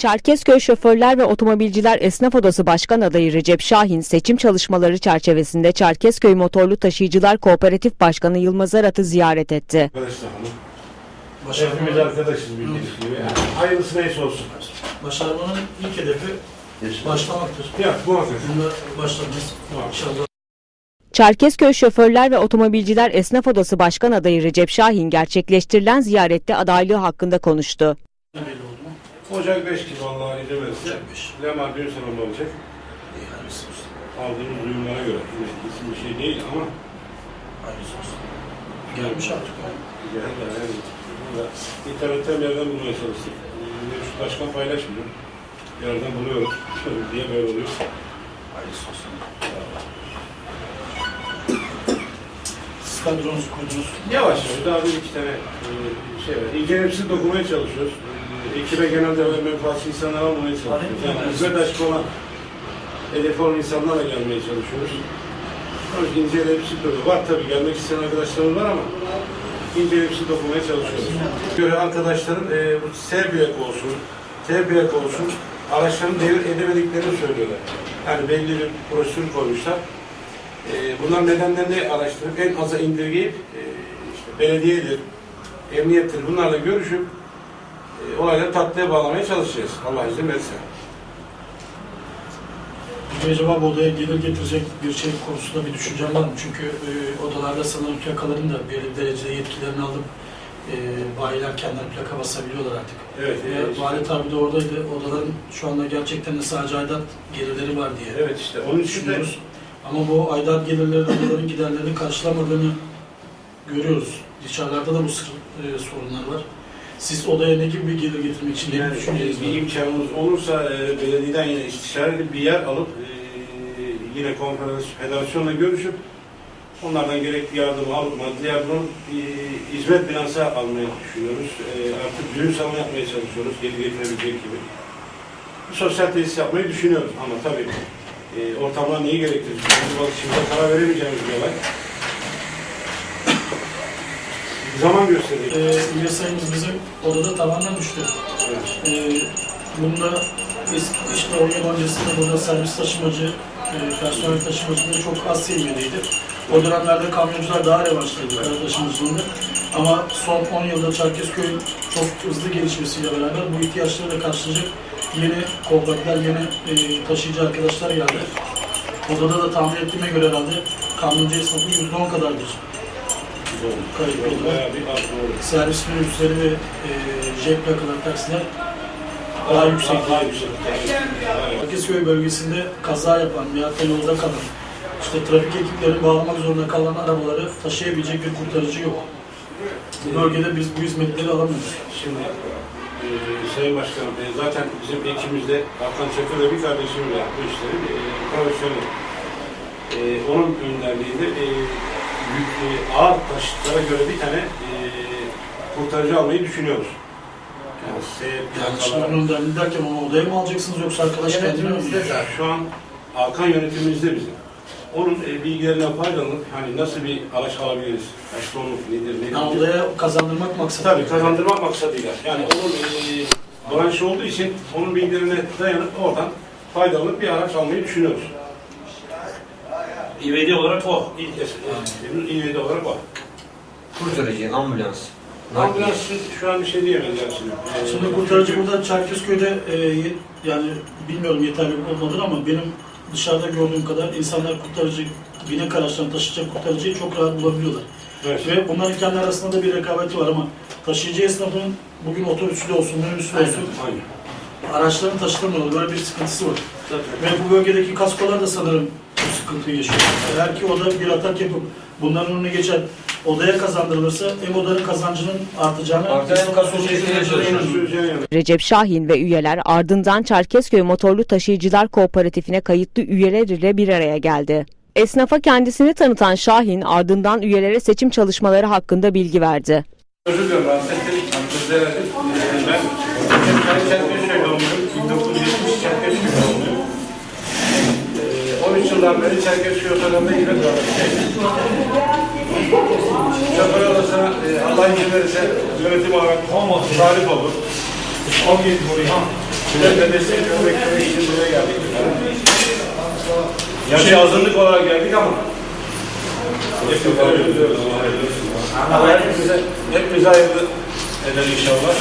Çerkezköy Şoförler ve Otomobilciler Esnaf Odası Başkan Adayı Recep Şahin seçim çalışmaları çerçevesinde Çerkezköy Motorlu Taşıyıcılar Kooperatif Başkanı Yılmaz Arat'ı ziyaret etti. Arkadaşlar hanım. Başarmanın, Hepimiz arkadaşız bildiğiniz gibi. Yani hayırlısı neyse olsun. başarmanın ilk hedefi başlamaktır. Ya muhakkak. Bunda başlamayız. İnşallah Çerkezköy Şoförler ve Otomobilciler Esnaf Odası Başkan Adayı Recep Şahin gerçekleştirilen ziyarette adaylığı hakkında konuştu. ne belli oldu mu? Ocak 5 gibi Allah'a izin verirse Ocak beş. Lemar düğün salonu olacak. İyi hayırlısı olsun. Aldığımız duyumlara göre. Yine isim bir şey değil ama Hayırlısı olsun. Gelmiş artık güzel de yani burada internetten bir yerden bulmaya çalıştık. Mevcut başkan paylaşmıyor. Bir yerden buluyoruz. Şöyle diye böyle oluyor. Hayırlısı olsun. Siz kadronuzu kurdunuz. Yavaş yavaş daha bir iki tane e, şey var. İlgilenimsiz dokunmaya çalışıyoruz. Ekibe genelde böyle menfaatçi insanlar almaya çalışıyoruz. Yani hizmet aşkı olan, hedefi olan insanlarla gelmeye çalışıyoruz. Ama incelemsi duruyor. Var tabii gelmek isteyen arkadaşlarımız var ama incelemsi dokunmaya çalışıyoruz. Göre arkadaşların e, bu Serbiyek olsun, Terbiyek olsun araçların devir edemediklerini söylüyorlar. Yani belli bir prosedür koymuşlar. E, bunların nedenlerini araştırıp en aza indirgeyip e, işte belediyedir, emniyettir bunlarla görüşüp e, olayları tatlıya bağlamaya çalışacağız. Allah izin verirse. Peki acaba bu odaya gelir getirecek bir şey konusunda bir düşüncem var mı? Çünkü e, odalarda sanırım plakaların da belirli derecede yetkilerini alıp e, bayiler kendileri plaka basabiliyorlar artık. Evet. E, e, Vali tabi de oradaydı. Odaların şu anda gerçekten de sadece aidat gelirleri var diye Evet işte onun için de. Ama bu aidat gelirleri odaların giderlerini karşılamadığını görüyoruz. Dışarılarda da bu e, sorunlar var. Siz odaya ne gibi bir gelir getirmek için ne Yani düşünceniz bir imkanımız olursa e, belediyeden yine istişareli bir yer alıp e, yine konferans federasyonla görüşüp onlardan gerekli yardımı alıp maddi yardımı e, hizmet binası almayı düşünüyoruz. E, artık düğün salonu yapmaya çalışıyoruz geri getirebilecek gibi. Bir sosyal tesis yapmayı düşünüyoruz ama tabii e, ortamlar neyi gerektirir? Şimdi karar veremeyeceğimiz bir olay. Zaman gösterecek. E, üye sayımız bizim odada tamamen düştü. Evet. Ee, bunda biz işte 10 yıl öncesinde burada servis taşımacı, e, personel taşımacılığı çok az seviyedeydi. O dönemlerde kamyoncular daha revaçlıydı kara taşımacılığında. Ama son 10 yılda Çerkezköy'ün çok hızlı gelişmesiyle beraber bu ihtiyaçları da karşılayacak yeni kooperatifler, yeni e, taşıyıcı arkadaşlar geldi. Odada da tahmin ettiğime göre herhalde kamyoncu esnafı %10 kadardır. Kayıp oldu. Bayağı bir minibüsleri ve jet plakalı taksiler daha yüksek. Daha yüksek. Akisköy bölgesinde kaza yapan veya yolda kalan, işte trafik ekipleri bağlamak zorunda kalan arabaları taşıyabilecek bir kurtarıcı yok. Bu bölgede biz bu hizmetleri alamıyoruz. Şimdi e, Sayın Başkanım e, zaten bizim ekibimizde Hakan Çakır ve bir kardeşim var bu işleri e, profesyonel. E, onun önderliğinde e, e, ağır taşıtlara göre bir tane e, kurtarıcı almayı düşünüyoruz. Yani size Yani şimdi plakalar- bunun derken onu odaya mı alacaksınız yoksa arkadaş kendine mi? Yönetimimizde zaten. Şu an Hakan yönetimimizde bizim. Onun e, bilgilerinden faydalanıp hani nasıl bir araç alabiliriz, kaç tonluk nedir, nedir? Yani odaya kazandırmak maksadı. Tabii kazandırmak maksadıyla. Yani onun e, branşı olduğu için onun bilgilerine dayanıp oradan faydalanıp bir araç almayı düşünüyoruz. İvedi olarak o. İlk es- İvedi olarak o. Kurtarıcı, ambulans. Ambulans şu an bir şey diyemez yani şimdi. E, Şimdi kurtarıcı burada Çerkezköy'de e, yani bilmiyorum yeterli olmadır ama benim dışarıda gördüğüm kadar insanlar kurtarıcı binek araçlarını taşıyacak kurtarıcıyı çok rahat bulabiliyorlar. Evet. Ve bunların kendi arasında da bir rekabeti var ama taşıyıcı esnafın bugün otobüsü de olsun, minibüsü de olsun Aynen. araçlarını taşıtamıyorlar. Böyle bir sıkıntısı var. Zaten. Ve bu bölgedeki kaskolar da sanırım bu sıkıntıyı yaşıyor. Eğer ki oda bir atak yapıp bunların önüne geçen odaya kazandırılırsa hem odanın kazancının artacağını. Süreceğine yani. Recep Şahin ve üyeler ardından Çerkezköy Motorlu Taşıyıcılar Kooperatifine kayıtlı üyeler ile bir araya geldi. Esnafa kendisini tanıtan Şahin ardından üyelere seçim çalışmaları hakkında bilgi verdi. Özür diliyorum rahatsız Ben ben Çerkezköy doğumluyum. 1970 Çerkezköy 23 yıldan beri Çerkez Kiyosa'nda hizmet vermekteyim. Şoför olursa, e, Allah izin verirse yönetim olarak 10 olsun, olur. 17 buraya. Bize de destek vermek için buraya geldik. Yani şey hazırlık olarak geldik ama Hepimize, hepimize hayırlı eder inşallah.